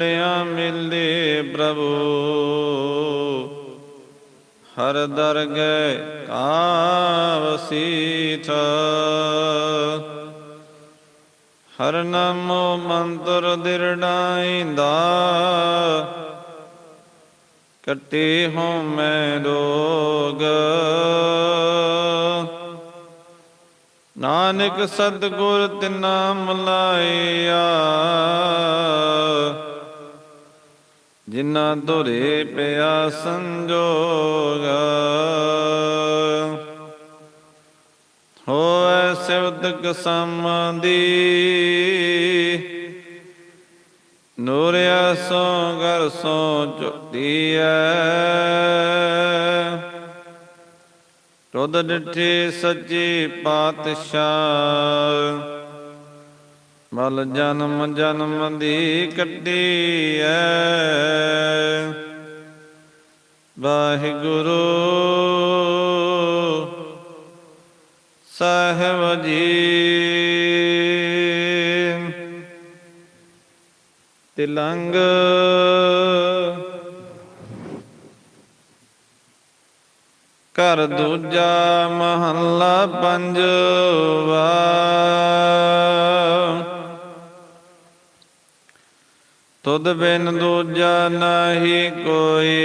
ਚੜਿਆ ਮਿਲੇ ਪ੍ਰਭੂ। ਹਰ ਦਰਗਹਿ ਕਾਵਸੀਥ ਹਰ ਨਾਮੋ ਮੰਤਰ ਦਿਰੜਾਇਂਦਾ ਕੱਟੇ ਹੋ ਮੈਂ ਰੋਗ। ਨਾਨਕ ਸਤਿਗੁਰ ਤਿਨਾ ਲਾਇਆ ਜਿਨ੍ਹਾਂ ਦੁਰੇ ਪਿਆ ਸੰਜੋਗ। ਹੋਐ ਸਿਵਤਕ ਸਮਾਦੀ। ਨੂਰਿਆ ਸੋ ਗਰ ਸੋ ਚੁਦੀਐ ਤੁਧ ਡਿਠੇ ਸੱਚੇ ਪਾਤਸ਼ਾਹ। ਮਲ ਜਨਮ ਜਨਮ ਦੀ ਕੱਢੀ ਐ ਵਾਹਿਗੁਰੂ ਸਾਹਿਬ ਜੀ। ਤਿਲੰਗ ਘਰ ਦੂਜਾ ਮਹੱਲਾ ਪੰਜਵਾ। ਤੁਧ ਬਿਨ ਦੂਜਾ ਨਹੀਂ ਕੋਈ।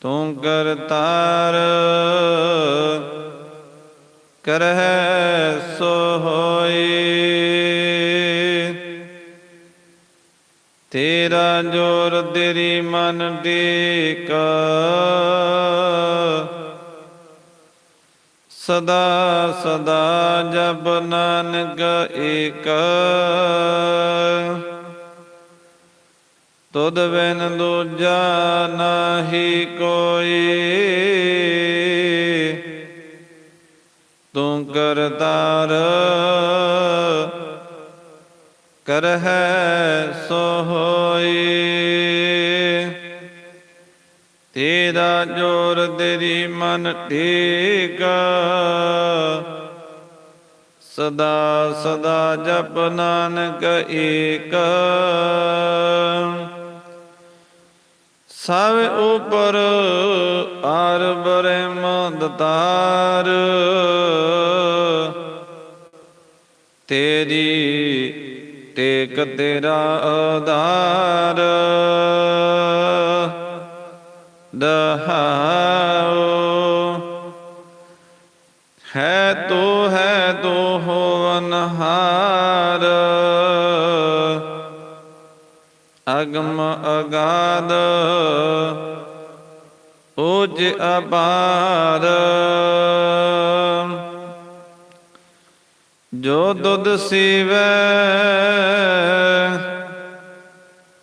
ਤੂੰ ਕਰਤਾਰ ਕਰਹਿ ਸੋ ਹੋਈ। ਤੇਰਾ ਜੋਰ ਤੇਰੀ ਮਨ ਟੇਕਾ ਸਦਾ ਸਦਾ ਜਪ ਨਾਨਕ ਏਕ। ਤੁਧ ਬਿਨ ਦੂਜਾ ਨਾਹੀ ਕੋਈ। ਤੂੰ ਕਰਤਾਰ ਕਰਹਿ ਸੋ ਹੋਈ ਤੇਰਾ ਜੋਰ ਤੇਰੀ ਮਨ ਟੇਕਾ। ਸਦਾ ਸਦਾ ਜਪ ਨਾਨਕ ਏਕ। ਸਭ ਉਪਰ ਆਰ ਬ੍ਰਹਮ ਦਤਾਰ। ਤੇਰੀ ਟੇਕ ਤੇਰਾ ਆਧਾਰ। ਹੋਵਨਹਾਰ ਅਗਮ ਅਗਾਧ। ਉਜ ਅਪਾਰ। ਜੋ ਦੁਧ ਸੀਵੈ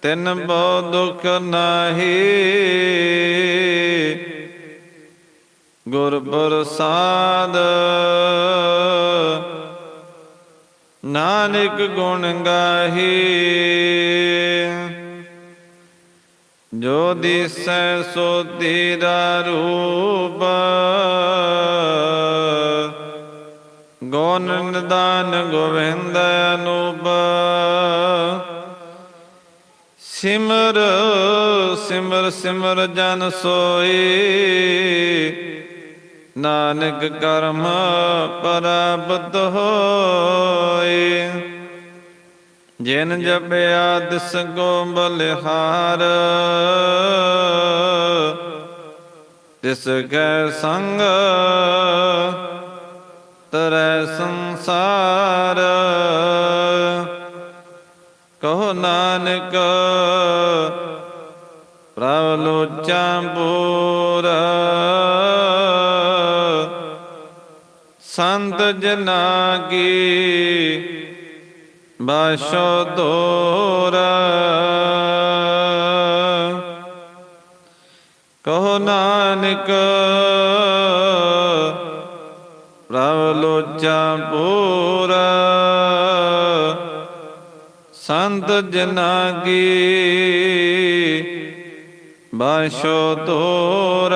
ਤਿਨ ਬੋ ਦੁਖ ਨਾਹੀ। ਗੁਰ ਪ੍ਰਸਾਦ। ਨਾਨਕ ਗੁਣ ਗਾਹੀ। ਜੋ ਦਿਸੈ ਸੋ ਤੇਰਾ ਰੂਪ। ਗੋਨ ਨਿਦਾਨ ਗੋਵਿੰਦ ਅਨੂਪ। ਸਿਮਰ ਸਿਮਰ ਸਿਮਰ ਜਨ ਸੋਈ। ਨਾਨਕ ਕਰਮ ਪਰਾਬਤ ਹੋਏ। ਜਿਨ ਜਪਿਆ ਦਿਸ ਗੋ ਬਲਿਹਾਰ। ਤਿਸ ਕੈ ਸੰਗ ਤਰੈ ਸੰਸਾਰ। ਕਹੋ ਨਾਨਕ ਪ੍ਰਭ ਲੋਚਾ ਪੂਰ ਸੰਤ ਜਨਾ ਕੀ ਬਾਸ਼ੋ ਦੋਰ। ਕਹੋ ਨਾਨਕ, ਪ੍ਰਭ ਲੋਚਾ ਪੂਰ। ਸੰਤ ਜਨਾ ਕੀ ਬਾਸ਼ੋ ਤੋਰ